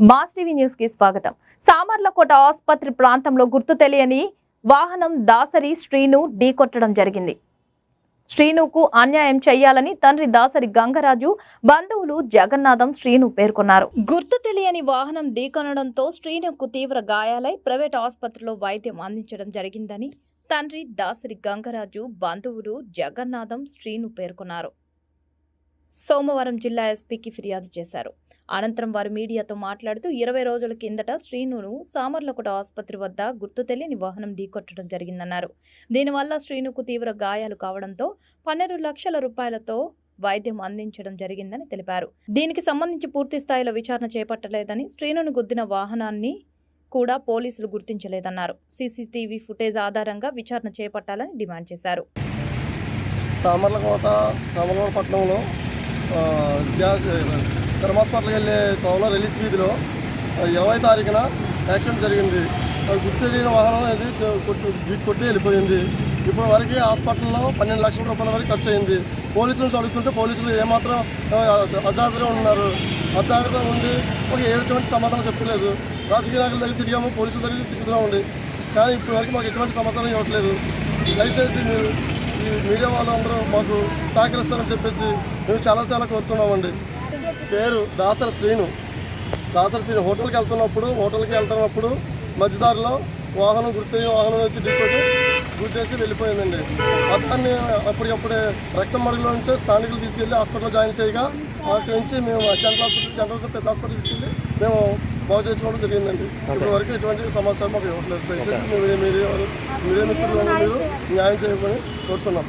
Mass TV న్యూస్కి స్వాగతం. సామర్లకోట ఆసుపత్రి ప్రాంతంలో గుర్తు తెలియని వాహనం దాసరి శ్రీను ఢీకొట్టడం జరిగింది. శ్రీనుకు అన్యాయం చేయాలని తండ్రి దాసరి గంగరాజు బంధువులు జగన్నాథం శ్రీను పేర్కొన్నారు. గుర్తు తెలియని వాహనం ఢీకొనడంతో శ్రీనుకు తీవ్ర గాయాలై ప్రైవేట్ ఆసుపత్రిలో వైద్యం అందించడం జరిగిందని తండ్రి దాసరి గంగరాజు బంధువులు జగన్నాథం శ్రీను పేర్కొన్నారు. సోమవారం జిల్లా ఎస్పీకి ఫిర్యాదు చేశారు. అనంతరం వారు మీడియాతో మాట్లాడుతూ ఇరవై రోజుల కిందట శ్రీనును సామర్లకోట ఆసుపత్రి వద్ద గుర్తు తెలియని వాహనం ఢీకొట్టడం జరిగిందన్నారు. దీనివల్ల శ్రీనుకు తీవ్ర గాయాలు కావడంతో పన్నెండు లక్షల రూపాయలతో వైద్యం అందించడం జరిగిందని తెలిపారు. దీనికి సంబంధించి పూర్తి స్థాయిలో విచారణ చేపట్టలేదని శ్రీనును గుద్దిన వాహనాన్ని కూడా పోలీసులు గుర్తించలేదన్నారు. సీసీటీవీ ఫుటేజ్ ఆధారంగా విచారణ చేపట్టాలని డిమాండ్ చేశారు. సామర్లకోట సామర్లకోట పట్టణంలో గ్యాస్ ధర్మ హాస్పిటల్కి వెళ్ళే తోవలో రిలీజ్ వీధిలో ఇరవై తారీఖున యాక్సిడెంట్ జరిగింది. అది గుర్తు తెలియని వాహనం అది కొట్టి కొట్టి వెళ్ళిపోయింది. ఇప్పటి వరకు హాస్పిటల్లో పన్నెండు లక్షల రూపాయల వరకు ఖర్చు అయింది పోలీసులు అడుగుతుంటే పోలీసులు ఏమాత్రం అజాగ్రత్తగా ఉన్నారు. అజాగ్రత్తగా ఉండి ఒక ఎటువంటి సమాధానం చెప్పలేదు. రాజకీయ నాయకుల దగ్గర తిరిగాము పోలీసుల దగ్గర తిరుగుతూ ఉండి కానీ ఇప్పటి వరకు మాకు ఎటువంటి సమాచారం ఇవ్వట్లేదు. దయచేసి మీరు ఈ మీడియా వాళ్ళందరూ మాకు సహకరిస్తారని చెప్పేసి మేము చాలా చాలా కోరుతున్నామండి పేరు దాసర శ్రీను. దాసర శ్రీను హోటల్కి వెళ్తున్నప్పుడు హోటల్కి వెళ్తున్నప్పుడు మధ్యదారిలో వాహనం గుర్తు వాహనం వచ్చి ఢీకొట్టి గుర్తేసి వెళ్ళిపోయిందండి. అతన్ని అప్పటికప్పుడే రక్తం మడుగులో నుంచి స్థానికులు తీసుకెళ్ళి హాస్పిటల్లో జాయిన్ చేయగా అక్కడి నుంచి మేము జనరల్ హాస్పిటల్ జనరల్ పెద్ద హాస్పిటల్ తీసుకెళ్ళి మేము బాగు చేసుకోవడం జరిగిందండి. ఇప్పటి వరకు ఎటువంటి సమాచారం మాకు ఇవ్వట్లేదు. దయచేసి మీరు మీడియా మిత్రులు న్యాయం చేయమని కోరుతున్నాం.